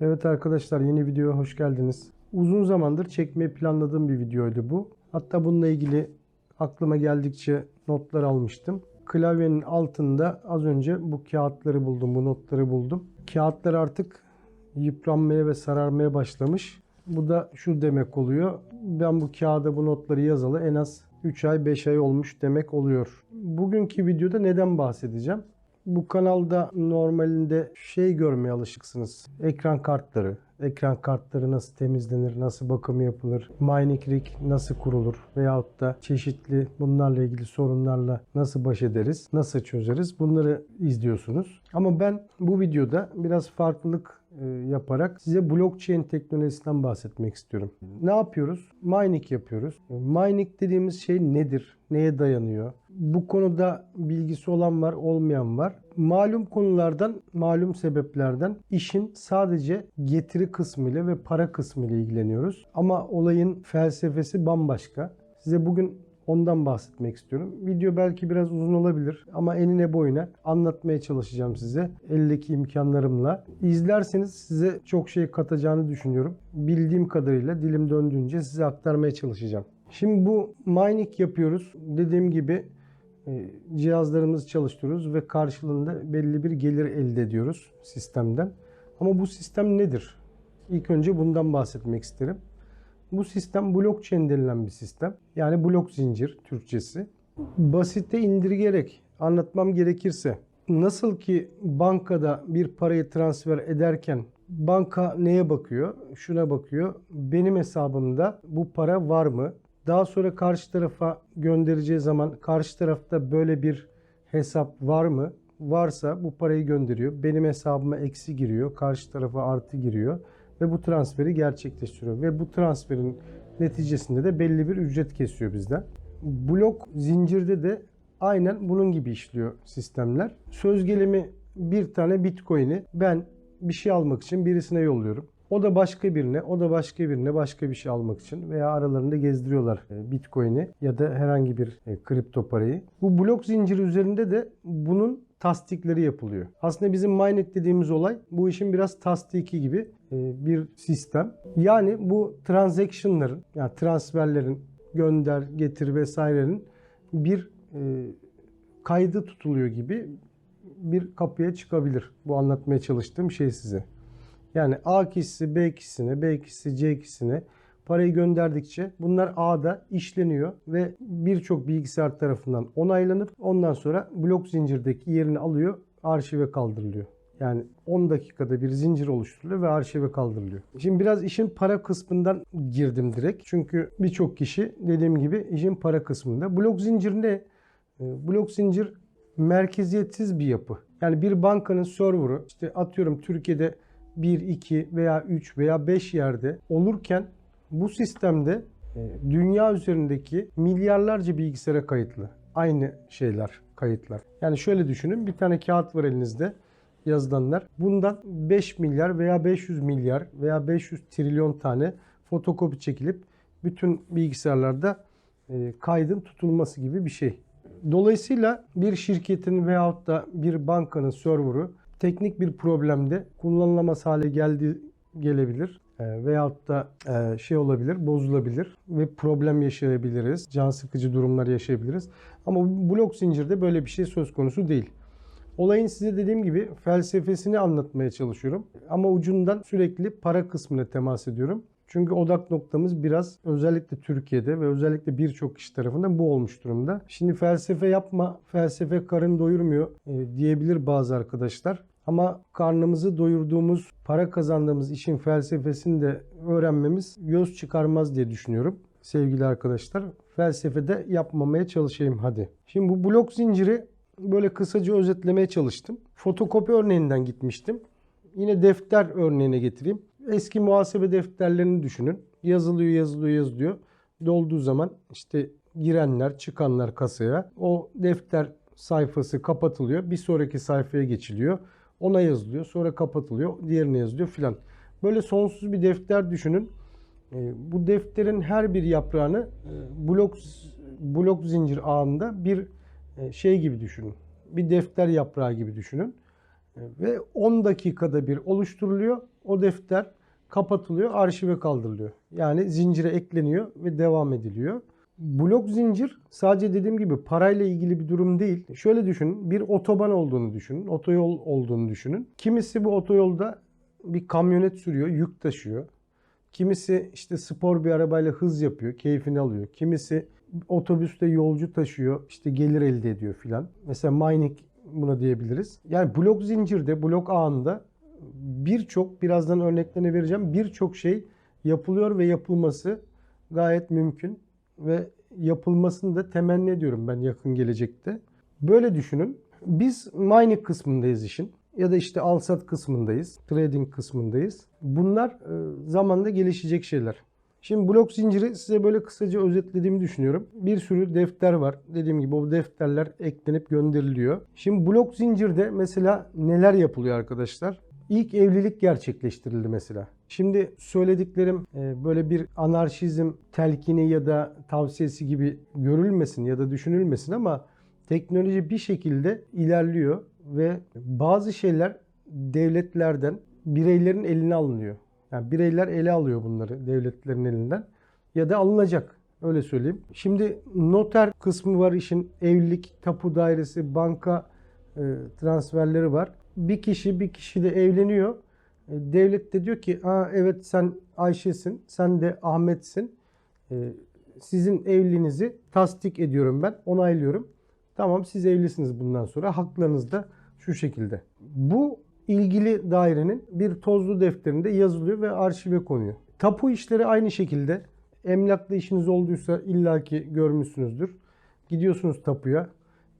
Evet arkadaşlar yeni videoya hoş geldiniz. Uzun zamandır çekmeyi planladığım bir videoydu bu. Hatta bununla ilgili aklıma geldikçe notlar almıştım. Klavyenin altında az önce bu kağıtları buldum, bu notları buldum. Kağıtlar artık yıpranmaya ve sararmaya başlamış. Bu da şu demek oluyor. Ben bu kağıda bu notları yazalı en az 3 ay 5 ay olmuş demek oluyor. Bugünkü videoda neden bahsedeceğim? Bu kanalda normalinde şey görmeye alışıksınız. Ekran kartları. Ekran kartları nasıl temizlenir, nasıl bakımı yapılır, mining rig nasıl kurulur veyahut da çeşitli bunlarla ilgili sorunlarla nasıl baş ederiz, nasıl çözeriz bunları izliyorsunuz. Ama ben bu videoda biraz farklılık yaparak size blockchain teknolojisinden bahsetmek istiyorum. Ne yapıyoruz? Mining yapıyoruz. Mining dediğimiz şey nedir? Neye dayanıyor? Bu konuda bilgisi olan var, olmayan var. Malum konulardan, malum sebeplerden işin sadece getiri kısmı ile ve para kısmı ile ilgileniyoruz. Ama olayın felsefesi bambaşka. Size bugün Ondan bahsetmek istiyorum. Video belki biraz uzun olabilir ama enine boyuna anlatmaya çalışacağım size eldeki imkanlarımla. İzlerseniz size çok şey katacağını düşünüyorum. Bildiğim kadarıyla dilim döndüğünce size aktarmaya çalışacağım. Şimdi bu mining yapıyoruz. Dediğim gibi e, cihazlarımızı çalıştırıyoruz ve karşılığında belli bir gelir elde ediyoruz sistemden. Ama bu sistem nedir? İlk önce bundan bahsetmek isterim. Bu sistem blockchain denilen bir sistem. Yani blok zincir Türkçesi. Basite indirgerek anlatmam gerekirse nasıl ki bankada bir parayı transfer ederken banka neye bakıyor? Şuna bakıyor. Benim hesabımda bu para var mı? Daha sonra karşı tarafa göndereceği zaman karşı tarafta böyle bir hesap var mı? Varsa bu parayı gönderiyor. Benim hesabıma eksi giriyor. Karşı tarafa artı giriyor ve bu transferi gerçekleştiriyor. Ve bu transferin neticesinde de belli bir ücret kesiyor bizden. Blok zincirde de aynen bunun gibi işliyor sistemler. Söz gelimi bir tane bitcoin'i ben bir şey almak için birisine yolluyorum. O da başka birine, o da başka birine başka bir şey almak için veya aralarında gezdiriyorlar e, Bitcoin'i ya da herhangi bir e, kripto parayı. Bu blok zinciri üzerinde de bunun tasdikleri yapılıyor. Aslında bizim mining dediğimiz olay bu işin biraz tasdiki gibi e, bir sistem. Yani bu transaction'ların yani transferlerin gönder, getir vesairenin bir kaydı tutuluyor gibi bir kapıya çıkabilir. Bu anlatmaya çalıştığım şey size. Yani A kişisi B kişisine, B kişisi C kişisine parayı gönderdikçe bunlar A'da işleniyor ve birçok bilgisayar tarafından onaylanıp ondan sonra blok zincirdeki yerini alıyor, arşive kaldırılıyor. Yani 10 dakikada bir zincir oluşturuluyor ve arşive kaldırılıyor. Şimdi biraz işin para kısmından girdim direkt. Çünkü birçok kişi dediğim gibi işin para kısmında. Blok zincir ne? Ee, blok zincir merkeziyetsiz bir yapı. Yani bir bankanın server'ı işte atıyorum Türkiye'de 1, 2 veya 3 veya 5 yerde olurken bu sistemde e, dünya üzerindeki milyarlarca bilgisayara kayıtlı. Aynı şeyler, kayıtlar. Yani şöyle düşünün bir tane kağıt var elinizde yazılanlar. Bundan 5 milyar veya 500 milyar veya 500 trilyon tane fotokopi çekilip bütün bilgisayarlarda e, kaydın tutulması gibi bir şey. Dolayısıyla bir şirketin veyahut da bir bankanın server'ı teknik bir problemde kullanılamaz hale geldi gelebilir veyahut da e, şey olabilir, bozulabilir ve problem yaşayabiliriz. Can sıkıcı durumlar yaşayabiliriz. Ama blok zincirde böyle bir şey söz konusu değil. Olayın size dediğim gibi felsefesini anlatmaya çalışıyorum. Ama ucundan sürekli para kısmına temas ediyorum. Çünkü odak noktamız biraz özellikle Türkiye'de ve özellikle birçok kişi tarafından bu olmuş durumda. Şimdi felsefe yapma, felsefe karın doyurmuyor e, diyebilir bazı arkadaşlar. Ama karnımızı doyurduğumuz, para kazandığımız işin felsefesini de öğrenmemiz göz çıkarmaz diye düşünüyorum sevgili arkadaşlar. Felsefede yapmamaya çalışayım hadi. Şimdi bu blok zinciri böyle kısaca özetlemeye çalıştım. Fotokopi örneğinden gitmiştim. Yine defter örneğine getireyim. Eski muhasebe defterlerini düşünün. Yazılıyor, yazılıyor, yazılıyor. Dolduğu zaman işte girenler, çıkanlar kasaya. O defter sayfası kapatılıyor. Bir sonraki sayfaya geçiliyor. Ona yazılıyor. Sonra kapatılıyor. Diğerine yazılıyor filan. Böyle sonsuz bir defter düşünün. E, bu defterin her bir yaprağını e, blok blok zincir ağında bir e, şey gibi düşünün. Bir defter yaprağı gibi düşünün. ve 10 dakikada bir oluşturuluyor. O defter kapatılıyor, arşive kaldırılıyor. Yani zincire ekleniyor ve devam ediliyor. Blok zincir sadece dediğim gibi parayla ilgili bir durum değil. Şöyle düşünün, bir otoban olduğunu düşünün, otoyol olduğunu düşünün. Kimisi bu otoyolda bir kamyonet sürüyor, yük taşıyor. Kimisi işte spor bir arabayla hız yapıyor, keyfini alıyor. Kimisi otobüste yolcu taşıyor, işte gelir elde ediyor filan. Mesela mining buna diyebiliriz. Yani blok zincirde, blok ağında birçok, birazdan örneklerini vereceğim, birçok şey yapılıyor ve yapılması gayet mümkün. Ve yapılmasını da temenni ediyorum ben yakın gelecekte. Böyle düşünün. Biz mining kısmındayız işin ya da işte al-sat kısmındayız, trading kısmındayız. Bunlar e, zamanla gelişecek şeyler. Şimdi blok zinciri size böyle kısaca özetlediğimi düşünüyorum. Bir sürü defter var. Dediğim gibi o defterler eklenip gönderiliyor. Şimdi blok zincirde mesela neler yapılıyor arkadaşlar? İlk evlilik gerçekleştirildi mesela. Şimdi söylediklerim e, böyle bir anarşizm telkini ya da tavsiyesi gibi görülmesin ya da düşünülmesin ama teknoloji bir şekilde ilerliyor ve bazı şeyler devletlerden bireylerin eline alınıyor. Yani bireyler ele alıyor bunları devletlerin elinden ya da alınacak. Öyle söyleyeyim. Şimdi noter kısmı var işin. Evlilik, tapu dairesi, banka e, transferleri var. Bir kişi bir kişi de evleniyor. E, devlet de diyor ki Aa, evet sen Ayşe'sin, sen de Ahmet'sin. E, sizin evliliğinizi tasdik ediyorum ben, onaylıyorum. Tamam siz evlisiniz bundan sonra. Haklarınız da şu şekilde. Bu ilgili dairenin bir tozlu defterinde yazılıyor ve arşive konuyor. Tapu işleri aynı şekilde. Emlakla işiniz olduysa illaki görmüşsünüzdür. Gidiyorsunuz tapuya.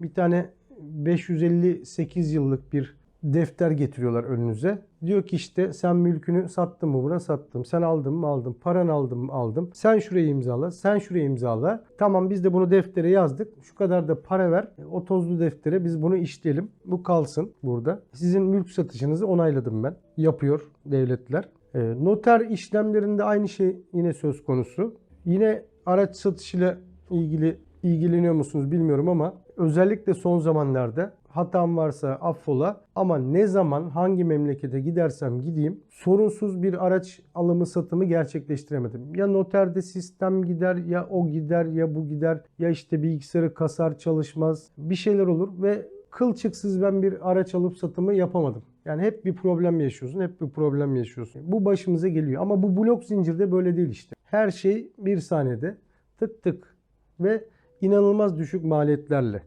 Bir tane 558 yıllık bir defter getiriyorlar önünüze. Diyor ki işte sen mülkünü sattın mı buna sattım. Sen aldın mı aldım. Paran aldın mı aldım. Sen şuraya imzala. Sen şuraya imzala. Tamam biz de bunu deftere yazdık. Şu kadar da para ver. O tozlu deftere biz bunu işleyelim. Bu kalsın burada. Sizin mülk satışınızı onayladım ben. Yapıyor devletler. E, noter işlemlerinde aynı şey yine söz konusu. Yine araç satışıyla ilgili ilgileniyor musunuz bilmiyorum ama özellikle son zamanlarda hatam varsa affola ama ne zaman hangi memlekete gidersem gideyim sorunsuz bir araç alımı satımı gerçekleştiremedim. Ya noterde sistem gider ya o gider ya bu gider ya işte bilgisayarı kasar çalışmaz bir şeyler olur ve kılçıksız ben bir araç alıp satımı yapamadım. Yani hep bir problem yaşıyorsun, hep bir problem yaşıyorsun. Bu başımıza geliyor ama bu blok zincirde böyle değil işte. Her şey bir saniyede tık tık ve inanılmaz düşük maliyetlerle.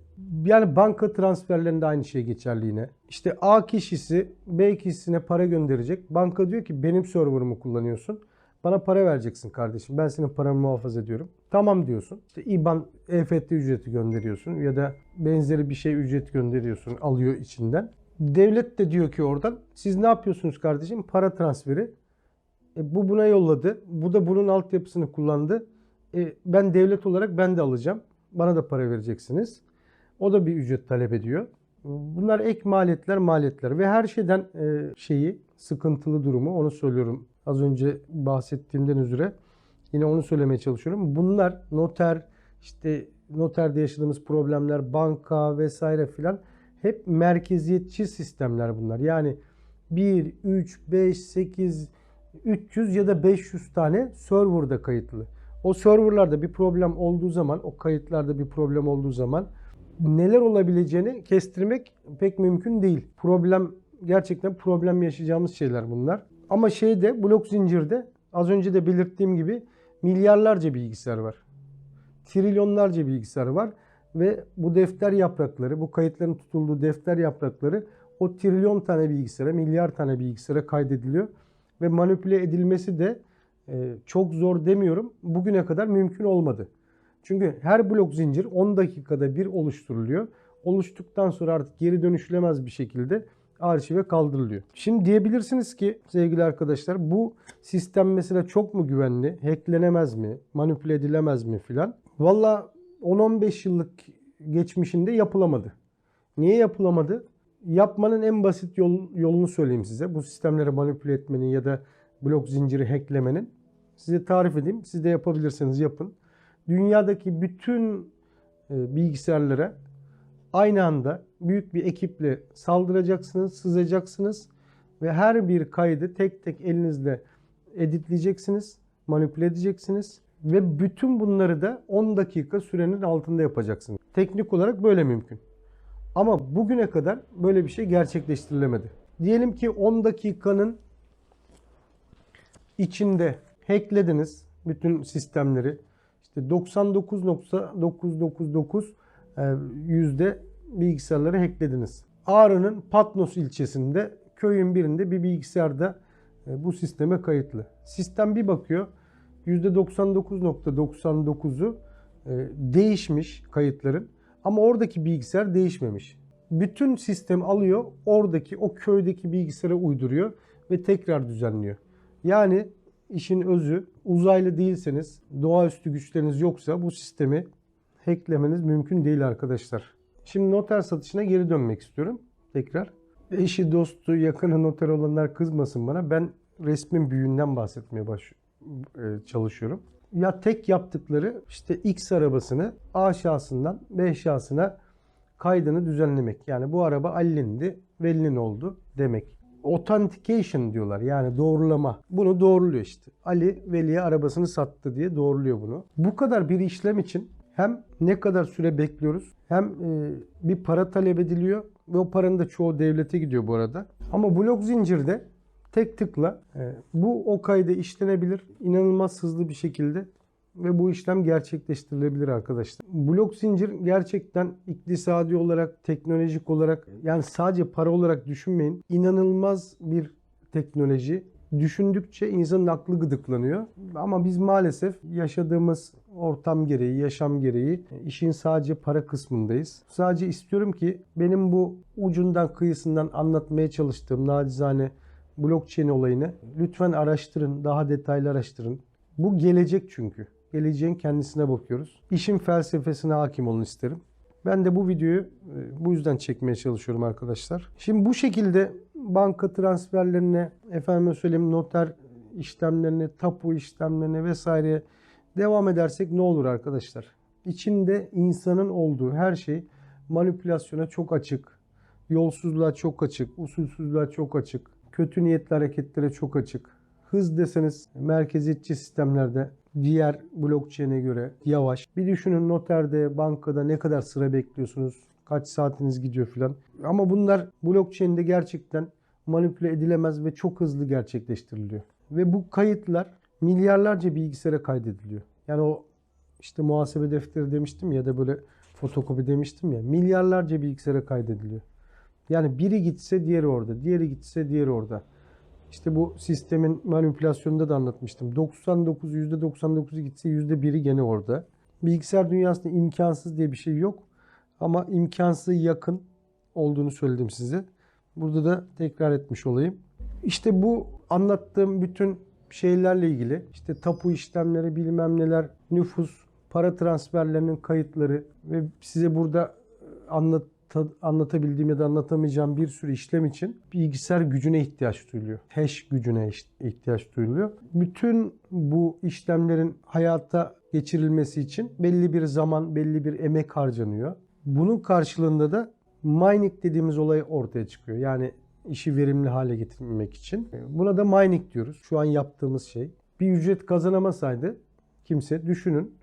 Yani banka transferlerinde aynı şey geçerli yine. İşte A kişisi B kişisine para gönderecek. Banka diyor ki benim server'ımı kullanıyorsun. Bana para vereceksin kardeşim. Ben senin paranı muhafaza ediyorum. Tamam diyorsun. İşte IBAN EFT ücreti gönderiyorsun ya da benzeri bir şey ücret gönderiyorsun. Alıyor içinden. Devlet de diyor ki oradan siz ne yapıyorsunuz kardeşim? Para transferi. E, bu buna yolladı. Bu da bunun altyapısını kullandı. E, ben devlet olarak ben de alacağım. Bana da para vereceksiniz. O da bir ücret talep ediyor. Bunlar ek maliyetler maliyetler ve her şeyden e, şeyi sıkıntılı durumu onu söylüyorum. Az önce bahsettiğimden üzere yine onu söylemeye çalışıyorum. Bunlar noter işte noterde yaşadığımız problemler banka vesaire filan hep merkeziyetçi sistemler bunlar. Yani 1, 3, 5, 8, 300 ya da 500 tane serverda kayıtlı. O serverlarda bir problem olduğu zaman, o kayıtlarda bir problem olduğu zaman neler olabileceğini kestirmek pek mümkün değil. Problem gerçekten problem yaşayacağımız şeyler bunlar. Ama şeyde blok zincirde az önce de belirttiğim gibi milyarlarca bilgisayar var. Trilyonlarca bilgisayar var ve bu defter yaprakları, bu kayıtların tutulduğu defter yaprakları o trilyon tane bilgisayara, milyar tane bilgisayara kaydediliyor ve manipüle edilmesi de e, çok zor demiyorum. Bugüne kadar mümkün olmadı. Çünkü her blok zincir 10 dakikada bir oluşturuluyor. Oluştuktan sonra artık geri dönüşülemez bir şekilde arşive kaldırılıyor. Şimdi diyebilirsiniz ki sevgili arkadaşlar bu sistem mesela çok mu güvenli? Hacklenemez mi? Manipüle edilemez mi filan? Valla 10-15 yıllık geçmişinde yapılamadı. Niye yapılamadı? Yapmanın en basit yol, yolunu söyleyeyim size. Bu sistemleri manipüle etmenin ya da blok zinciri hacklemenin. Size tarif edeyim. Siz de yapabilirseniz yapın dünyadaki bütün e, bilgisayarlara aynı anda büyük bir ekiple saldıracaksınız, sızacaksınız ve her bir kaydı tek tek elinizle editleyeceksiniz, manipüle edeceksiniz ve bütün bunları da 10 dakika sürenin altında yapacaksınız. Teknik olarak böyle mümkün. Ama bugüne kadar böyle bir şey gerçekleştirilemedi. Diyelim ki 10 dakikanın içinde hacklediniz bütün sistemleri. İşte 99.999 e, yüzde bilgisayarları hacklediniz. Ağrı'nın Patnos ilçesinde köyün birinde bir bilgisayarda e, bu sisteme kayıtlı. Sistem bir bakıyor %99.99'u e, değişmiş kayıtların ama oradaki bilgisayar değişmemiş. Bütün sistem alıyor oradaki o köydeki bilgisayara uyduruyor ve tekrar düzenliyor. Yani işin özü uzaylı değilseniz, doğaüstü güçleriniz yoksa bu sistemi hacklemeniz mümkün değil arkadaşlar. Şimdi noter satışına geri dönmek istiyorum tekrar. Eşi, dostu, yakını noter olanlar kızmasın bana. Ben resmin büyüğünden bahsetmeye baş e, çalışıyorum. Ya tek yaptıkları işte X arabasını A şahsından B şahsına kaydını düzenlemek. Yani bu araba Ali'ndi, Veli'nin oldu demek. Authentication diyorlar yani doğrulama. Bunu doğruluyor işte. Ali Veli'ye arabasını sattı diye doğruluyor bunu. Bu kadar bir işlem için hem ne kadar süre bekliyoruz hem e, bir para talep ediliyor ve o paranın da çoğu devlete gidiyor bu arada. Ama blok zincirde tek tıkla e, bu o kayda işlenebilir inanılmaz hızlı bir şekilde ve bu işlem gerçekleştirilebilir arkadaşlar. Blok zincir gerçekten iktisadi olarak, teknolojik olarak yani sadece para olarak düşünmeyin. İnanılmaz bir teknoloji. Düşündükçe insanın aklı gıdıklanıyor. Ama biz maalesef yaşadığımız ortam gereği, yaşam gereği işin sadece para kısmındayız. Sadece istiyorum ki benim bu ucundan kıyısından anlatmaya çalıştığım nacizane blockchain olayını lütfen araştırın, daha detaylı araştırın. Bu gelecek çünkü. Geleceğin kendisine bakıyoruz. İşin felsefesine hakim olun isterim. Ben de bu videoyu e, bu yüzden çekmeye çalışıyorum arkadaşlar. Şimdi bu şekilde banka transferlerine, efendime söyleyeyim noter işlemlerine, tapu işlemlerine vesaire devam edersek ne olur arkadaşlar? İçinde insanın olduğu her şey manipülasyona çok açık, yolsuzluğa çok açık, usulsüzlüğe çok açık, kötü niyetli hareketlere çok açık. Hız deseniz merkeziyetçi sistemlerde diğer blockchain'e göre yavaş. Bir düşünün noterde, bankada ne kadar sıra bekliyorsunuz, kaç saatiniz gidiyor filan. Ama bunlar blockchain'de gerçekten manipüle edilemez ve çok hızlı gerçekleştiriliyor. Ve bu kayıtlar milyarlarca bilgisayara kaydediliyor. Yani o işte muhasebe defteri demiştim ya da böyle fotokopi demiştim ya milyarlarca bilgisayara kaydediliyor. Yani biri gitse diğeri orada, diğeri gitse diğeri orada. İşte bu sistemin manipülasyonunda da anlatmıştım. 99, %99'u gitse %1'i gene orada. Bilgisayar dünyasında imkansız diye bir şey yok. Ama imkansız yakın olduğunu söyledim size. Burada da tekrar etmiş olayım. İşte bu anlattığım bütün şeylerle ilgili işte tapu işlemleri bilmem neler, nüfus, para transferlerinin kayıtları ve size burada anlat anlatabildiğim ya da anlatamayacağım bir sürü işlem için bilgisayar gücüne ihtiyaç duyuluyor. Hash gücüne ihtiyaç duyuluyor. Bütün bu işlemlerin hayata geçirilmesi için belli bir zaman, belli bir emek harcanıyor. Bunun karşılığında da mining dediğimiz olay ortaya çıkıyor. Yani işi verimli hale getirmek için. Buna da mining diyoruz. Şu an yaptığımız şey. Bir ücret kazanamasaydı kimse düşünün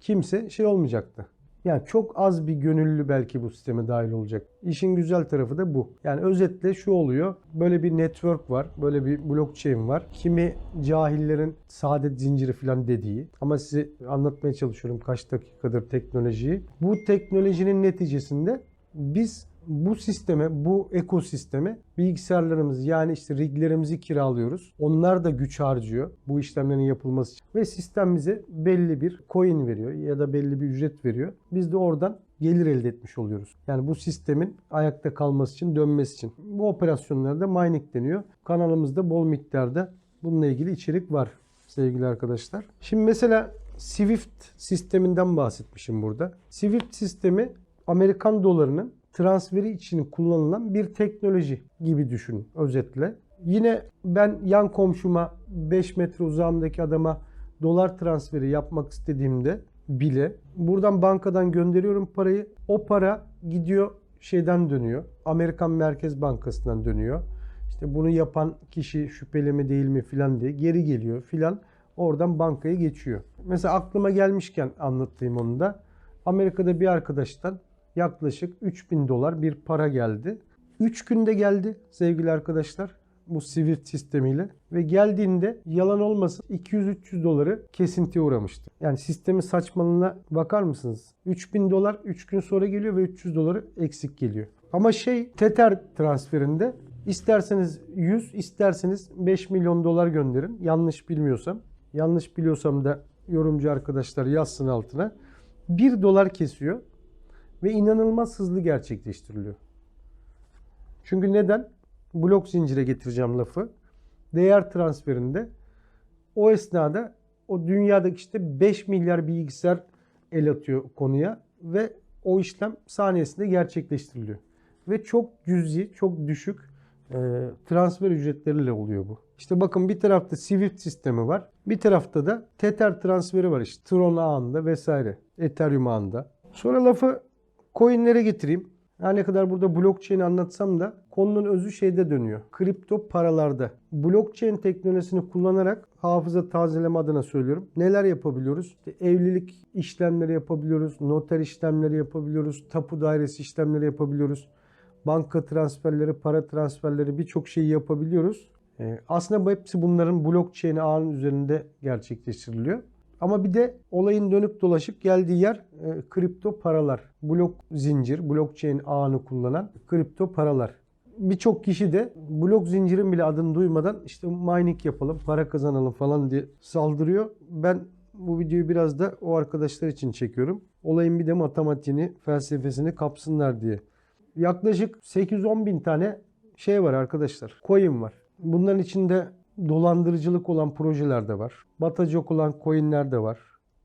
kimse şey olmayacaktı. Yani çok az bir gönüllü belki bu sisteme dahil olacak. İşin güzel tarafı da bu. Yani özetle şu oluyor. Böyle bir network var. Böyle bir blockchain var. Kimi cahillerin saadet zinciri falan dediği. Ama size anlatmaya çalışıyorum kaç dakikadır teknolojiyi. Bu teknolojinin neticesinde biz bu sisteme, bu ekosisteme bilgisayarlarımızı yani işte riglerimizi kiralıyoruz. Onlar da güç harcıyor bu işlemlerin yapılması için. Ve sistem bize belli bir coin veriyor ya da belli bir ücret veriyor. Biz de oradan gelir elde etmiş oluyoruz. Yani bu sistemin ayakta kalması için, dönmesi için. Bu operasyonlara da mining deniyor. Kanalımızda bol miktarda bununla ilgili içerik var sevgili arkadaşlar. Şimdi mesela Swift sisteminden bahsetmişim burada. Swift sistemi Amerikan dolarının transferi için kullanılan bir teknoloji gibi düşün özetle. Yine ben yan komşuma 5 metre uzağımdaki adama dolar transferi yapmak istediğimde bile buradan bankadan gönderiyorum parayı. O para gidiyor şeyden dönüyor. Amerikan Merkez Bankası'ndan dönüyor. İşte bunu yapan kişi şüpheli mi değil mi filan diye geri geliyor filan. Oradan bankaya geçiyor. Mesela aklıma gelmişken anlatayım onu da. Amerika'da bir arkadaştan yaklaşık 3000 dolar bir para geldi. 3 günde geldi sevgili arkadaşlar bu Swift sistemiyle ve geldiğinde yalan olmasın 200-300 doları kesintiye uğramıştı. Yani sistemin saçmalığına bakar mısınız? 3000 dolar 3 gün sonra geliyor ve 300 doları eksik geliyor. Ama şey Tether transferinde isterseniz 100 isterseniz 5 milyon dolar gönderin. Yanlış bilmiyorsam. Yanlış biliyorsam da yorumcu arkadaşlar yazsın altına. 1 dolar kesiyor ve inanılmaz hızlı gerçekleştiriliyor. Çünkü neden? Blok zincire getireceğim lafı. Değer transferinde o esnada o dünyadaki işte 5 milyar bilgisayar el atıyor konuya ve o işlem saniyesinde gerçekleştiriliyor. Ve çok cüzi, çok düşük e, transfer ücretleriyle oluyor bu. İşte bakın bir tarafta Swift sistemi var. Bir tarafta da Tether transferi var işte. Tron ağında vesaire. Ethereum ağında. Sonra lafı coinlere getireyim. Her ne kadar burada blockchain anlatsam da konunun özü şeyde dönüyor. Kripto paralarda. Blockchain teknolojisini kullanarak hafıza tazeleme adına söylüyorum. Neler yapabiliyoruz? İşte evlilik işlemleri yapabiliyoruz. Noter işlemleri yapabiliyoruz. Tapu dairesi işlemleri yapabiliyoruz. Banka transferleri, para transferleri birçok şeyi yapabiliyoruz. Ee, aslında hepsi bunların blockchain ağının üzerinde gerçekleştiriliyor. Ama bir de olayın dönüp dolaşıp geldiği yer e, kripto paralar. Blok zincir, blockchain ağını kullanan kripto paralar. Birçok kişi de blok zincirin bile adını duymadan işte mining yapalım, para kazanalım falan diye saldırıyor. Ben bu videoyu biraz da o arkadaşlar için çekiyorum. Olayın bir de matematiğini, felsefesini kapsınlar diye. Yaklaşık 8-10 bin tane şey var arkadaşlar. Coin var. Bunların içinde dolandırıcılık olan projeler de var. Batacak olan coinler de var.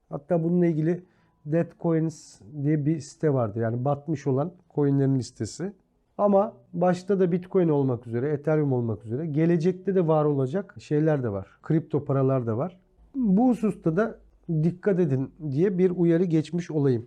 Hatta bununla ilgili Dead Coins diye bir site vardı. Yani batmış olan coinlerin listesi. Ama başta da Bitcoin olmak üzere, Ethereum olmak üzere gelecekte de var olacak şeyler de var. Kripto paralar da var. Bu hususta da dikkat edin diye bir uyarı geçmiş olayım.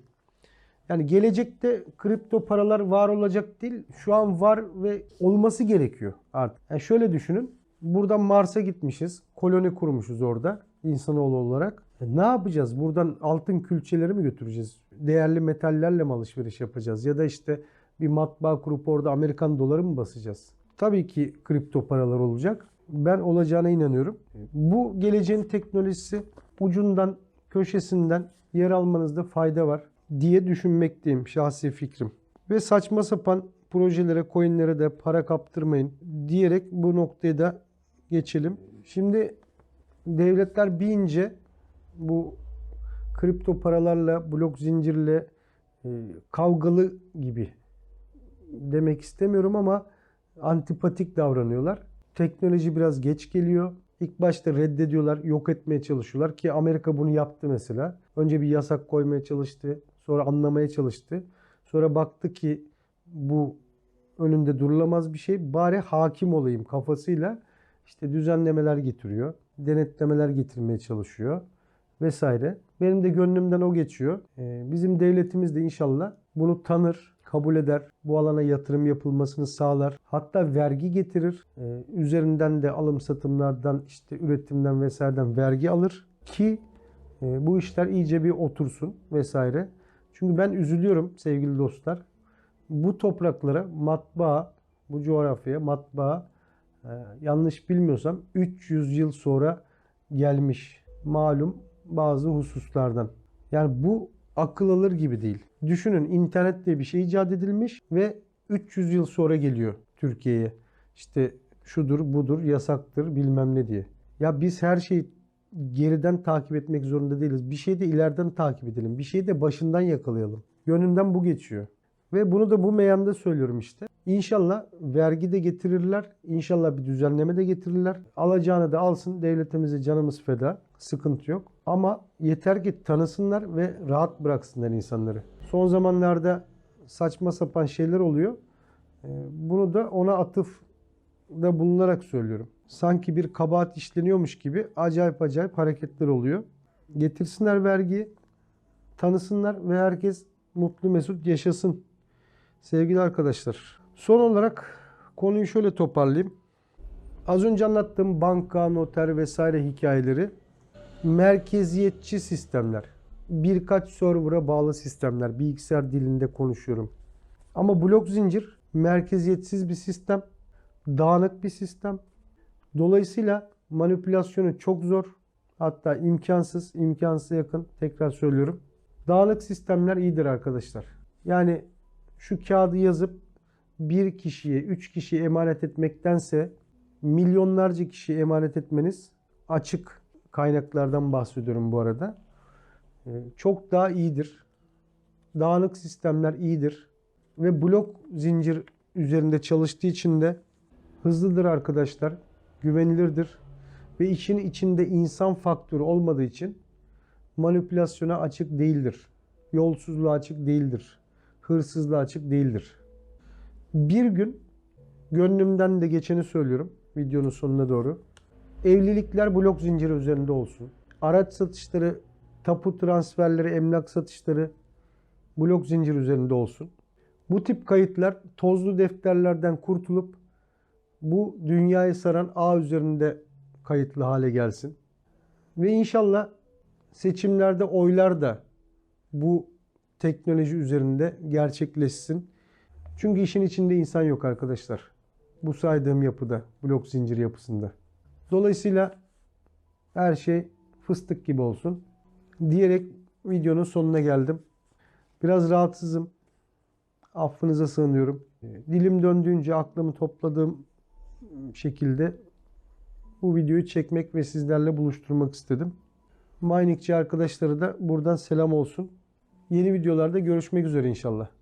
Yani gelecekte kripto paralar var olacak değil, şu an var ve olması gerekiyor artık. Yani şöyle düşünün, buradan Mars'a gitmişiz, koloni kurmuşuz orada insanoğlu olarak. E ne yapacağız? Buradan altın külçeleri mi götüreceğiz? Değerli metallerle mi alışveriş yapacağız? Ya da işte bir matbaa kurup orada Amerikan doları mı basacağız? Tabii ki kripto paralar olacak. Ben olacağına inanıyorum. Bu geleceğin teknolojisi ucundan, köşesinden yer almanızda fayda var diye düşünmekteyim şahsi fikrim. Ve saçma sapan projelere, coinlere de para kaptırmayın diyerek bu noktaya da geçelim. Şimdi devletler bir ince bu kripto paralarla, blok zincirle e, kavgalı gibi demek istemiyorum ama antipatik davranıyorlar. Teknoloji biraz geç geliyor. İlk başta reddediyorlar, yok etmeye çalışıyorlar ki Amerika bunu yaptı mesela. Önce bir yasak koymaya çalıştı, sonra anlamaya çalıştı. Sonra baktı ki bu önünde durulamaz bir şey. Bari hakim olayım kafasıyla işte düzenlemeler getiriyor, denetlemeler getirmeye çalışıyor vesaire. Benim de gönlümden o geçiyor. Ee, bizim devletimiz de inşallah bunu tanır, kabul eder, bu alana yatırım yapılmasını sağlar. Hatta vergi getirir. Ee, üzerinden de alım satımlardan, işte üretimden vesaireden vergi alır ki e, bu işler iyice bir otursun vesaire. Çünkü ben üzülüyorum sevgili dostlar. Bu topraklara matbaa, bu coğrafyaya matbaa yanlış bilmiyorsam 300 yıl sonra gelmiş malum bazı hususlardan. Yani bu akıl alır gibi değil. Düşünün internet diye bir şey icat edilmiş ve 300 yıl sonra geliyor Türkiye'ye. İşte şudur budur yasaktır bilmem ne diye. Ya biz her şeyi geriden takip etmek zorunda değiliz. Bir şeyi de ileriden takip edelim. Bir şeyi de başından yakalayalım. Gönlümden bu geçiyor. Ve bunu da bu meyanda söylüyorum işte. İnşallah vergi de getirirler. İnşallah bir düzenleme de getirirler. Alacağını da alsın. Devletimize canımız feda. Sıkıntı yok. Ama yeter ki tanısınlar ve rahat bıraksınlar insanları. Son zamanlarda saçma sapan şeyler oluyor. Ee, Bunu da ona atıf da bulunarak söylüyorum. Sanki bir kabahat işleniyormuş gibi acayip acayip hareketler oluyor. Getirsinler vergiyi, tanısınlar ve herkes mutlu mesut yaşasın. Sevgili arkadaşlar, son olarak konuyu şöyle toparlayayım. Az önce anlattığım banka, noter vesaire hikayeleri merkeziyetçi sistemler. Birkaç server'a bağlı sistemler. Bilgisayar dilinde konuşuyorum. Ama blok zincir merkeziyetsiz bir sistem. Dağınık bir sistem. Dolayısıyla manipülasyonu çok zor. Hatta imkansız, imkansıza yakın. Tekrar söylüyorum. Dağınık sistemler iyidir arkadaşlar. Yani şu kağıdı yazıp bir kişiye, üç kişiye emanet etmektense milyonlarca kişiye emanet etmeniz açık kaynaklardan bahsediyorum bu arada. Ee, Çok daha iyidir. Dağınık sistemler iyidir. Ve blok zincir üzerinde çalıştığı için de hızlıdır arkadaşlar. Güvenilirdir. Ve işin içinde insan faktörü olmadığı için manipülasyona açık değildir. Yolsuzluğa açık değildir. Hırsızlığa açık değildir. Bir gün gönlümden de geçeni söylüyorum videonun sonuna doğru. Evlilikler blok zinciri üzerinde olsun. Araç satışları, tapu transferleri, emlak satışları blok zincir üzerinde olsun. Bu tip kayıtlar tozlu defterlerden kurtulup bu dünyayı saran ağ üzerinde kayıtlı hale gelsin. Ve inşallah seçimlerde oylar da bu teknoloji üzerinde gerçekleşsin. Çünkü işin içinde insan yok arkadaşlar. Bu saydığım yapıda, blok zincir yapısında. Dolayısıyla her şey fıstık gibi olsun diyerek videonun sonuna geldim. Biraz rahatsızım. Affınıza sığınıyorum. Dilim döndüğünce aklımı topladığım şekilde bu videoyu çekmek ve sizlerle buluşturmak istedim. Minikçi arkadaşları da buradan selam olsun. Yeni videolarda görüşmek üzere inşallah.